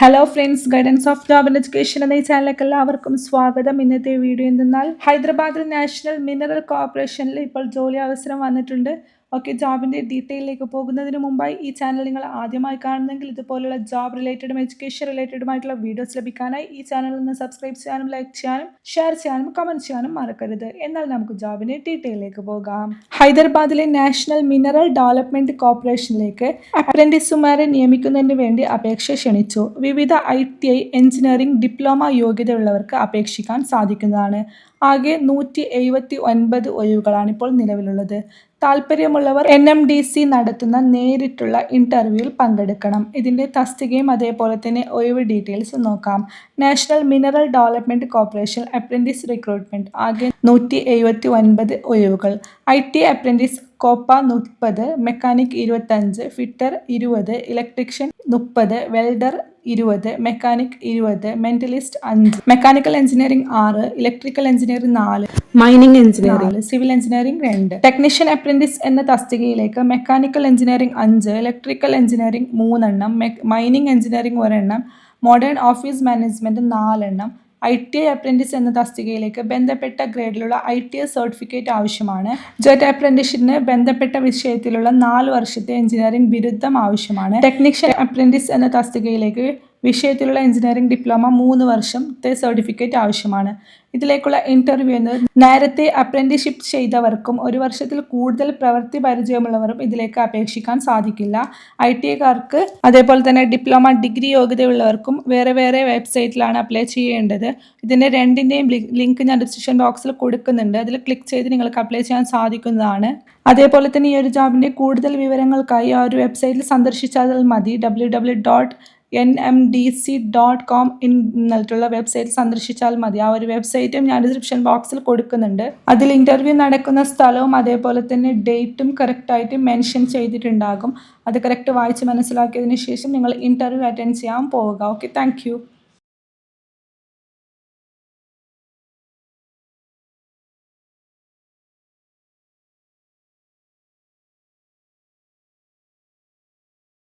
Hello friends guidance of job and education എന്ന ഈ ചാനലിലേക്ക് എല്ലാവർക്കും സ്വാഗതം. ഇന്നത്തെ വീഡിയോ എന്തെന്നാൽ ഹൈദരാബാദിൽ നാഷണൽ മിനറൽ കോർപ്പറേഷനിൽ ഇപ്പോൾ ജോലി അവസരം വന്നിട്ടുണ്ട്. ഓക്കെ ജോബിന്റെ ഡീറ്റെയിലേക്ക് പോകുന്നതിന് മുമ്പായി ഈ ചാനൽ നിങ്ങൾ ആദ്യമായി കാണുന്നെങ്കിൽ ഇതുപോലുള്ള ജോബ് റിലേറ്റഡും എഡ്യൂക്കേഷൻ റിലേറ്റഡുമായിട്ടുള്ള വീഡിയോസ് ലഭിക്കാനായി ഈ ചാനൽ നിന്ന് സബ്സ്ക്രൈബ് ചെയ്യാനും ലൈക്ക് ചെയ്യാനും ഷെയർ ചെയ്യാനും കമന്റ് ചെയ്യാനും മറക്കരുത്. എന്നാൽ നമുക്ക് ജോബിന്റെ ഡീറ്റെയിലേക്ക് പോകാം. ഹൈദരാബാദിലെ നാഷണൽ മിനറൽ ഡെവലപ്മെന്റ് കോർപ്പറേഷനിലേക്ക് അപ്രന്റീസുമാരെ നിയമിക്കുന്നതിന് വേണ്ടി അപേക്ഷ ക്ഷണിച്ചു. വിവിധ I T I engineering diploma യോഗ്യതയുള്ളവർക്ക് അപേക്ഷിക്കാൻ സാധിക്കുന്നതാണ്. ആകെ നൂറ്റി എഴുപത്തി ഒൻപത് ഒഴിവുകളാണ് ഇപ്പോൾ നിലവിലുള്ളത്. താല്പര്യമുള്ളവർ എൻ എം ഡി സി നടത്തുന്ന നേരിട്ടുള്ള ഇന്റർവ്യൂവിൽ പങ്കെടുക്കണം. ഇതിന്റെ തസ്തികയും അതേപോലെ തന്നെ ഒഴിവ് ഡീറ്റെയിൽസ് നോക്കാം. National mineral development corporation apprentice recruitment ആകെ നൂറ്റി എഴുപത്തി ഒൻപത് ഒഴിവുകൾ. ഐ ടി അപ്രന്റീസ് കോപ്പ മുപ്പത് മെക്കാനിക് ഇരുപത്തഞ്ച് ഫിറ്റർ ഇരുപത് ഇലക്ട്രീഷ്യൻ മുപ്പത് വെൽഡർ ഇരുപത് മെക്കാനിക് ഇരുപത് മെന്റലിസ്റ്റ് അഞ്ച് മെക്കാനിക്കൽ എഞ്ചിനീയറിംഗ് ആറ് ഇലക്ട്രിക്കൽ എഞ്ചിനീയറിംഗ് നാല് മൈനിങ് എഞ്ചിനീയറിംഗ് സിവിൽ എഞ്ചിനീയറിംഗ് രണ്ട് ടെക്നീഷ്യൻ അപ്രന്റീസ് എന്ന തസ്തികയിലേക്ക് മെക്കാനിക്കൽ എഞ്ചിനീയറിംഗ് അഞ്ച് ഇലക്ട്രിക്കൽ എഞ്ചിനീയറിംഗ് മൂന്നെണ്ണം മൈനിങ് എഞ്ചിനീയറിംഗ് ഒരെണ്ണം മോഡേൺ ഓഫീസ് മാനേജ്മെന്റ് നാലെണ്ണം ഐ ടി ഐ അപ്രന്റീസ് എന്ന തസ്തികയിലേക്ക് ബന്ധപ്പെട്ട ഗ്രേഡിലുള്ള ഐ ടി ഐ സർട്ടിഫിക്കറ്റ് ആവശ്യമാണ്. ജെറ്റ് അപ്രന്റീഷിന് ബന്ധപ്പെട്ട വിഷയത്തിലുള്ള നാല് വർഷത്തെ എഞ്ചിനീയറിംഗ് ബിരുദം ആവശ്യമാണ്. ടെക്നീഷ്യൻ അപ്രന്റീസ് എന്ന തസ്തികയിലേക്ക് വിഷയത്തിലുള്ള എഞ്ചിനീയറിംഗ് ഡിപ്ലോമ മൂന്ന് വർഷത്തെ സർട്ടിഫിക്കറ്റ് ആവശ്യമാണ്. ഇതിലേക്കുള്ള ഇന്റർവ്യൂ എന്നത് നേരത്തെ അപ്രന്റീഷിപ്പ് ചെയ്തവർക്കും ഒരു വർഷത്തിൽ കൂടുതൽ പ്രവൃത്തി പരിചയമുള്ളവരും ഇതിലേക്ക് അപേക്ഷിക്കാൻ സാധിക്കില്ല. ഐ ടി ഐക്കാർക്ക് അതേപോലെ തന്നെ ഡിപ്ലോമ ഡിഗ്രി യോഗ്യതയുള്ളവർക്കും വേറെ വേറെ വെബ്സൈറ്റിലാണ് അപ്ലൈ ചെയ്യേണ്ടത്. ഇതിന്റെ രണ്ടിന്റെയും ലിങ്ക് ഞാൻ ഡിസ്ക്രിപ്ഷൻ ബോക്സിൽ കൊടുക്കുന്നുണ്ട്. അതിൽ ക്ലിക്ക് ചെയ്ത് നിങ്ങൾക്ക് അപ്ലൈ ചെയ്യാൻ സാധിക്കുന്നതാണ്. അതേപോലെ തന്നെ ഈ ഒരു ജോബിന്റെ കൂടുതൽ വിവരങ്ങൾക്കായി ആ ഒരു വെബ്സൈറ്റിൽ സന്ദർശിച്ചാൽ മതി. W W dot N M D C dot com എന്നിട്ടുള്ള website സന്ദർശിച്ചാൽ മതി. ആ ഒരു വെബ്സൈറ്റും ഞാൻ ഡിസ്ക്രിപ്ഷൻ ബോക്സിൽ കൊടുക്കുന്നുണ്ട്. അതിൽ ഇന്റർവ്യൂ നടക്കുന്ന സ്ഥലവും അതേപോലെ തന്നെ ഡേറ്റും കറക്റ്റായിട്ട് മെൻഷൻ ചെയ്തിട്ടുണ്ടാകും. അത് കറക്റ്റ് വായിച്ച് മനസ്സിലാക്കിയതിന് ശേഷം നിങ്ങൾ ഇന്റർവ്യൂ അറ്റൻഡ് ചെയ്യാൻ പോവുക. Okay thank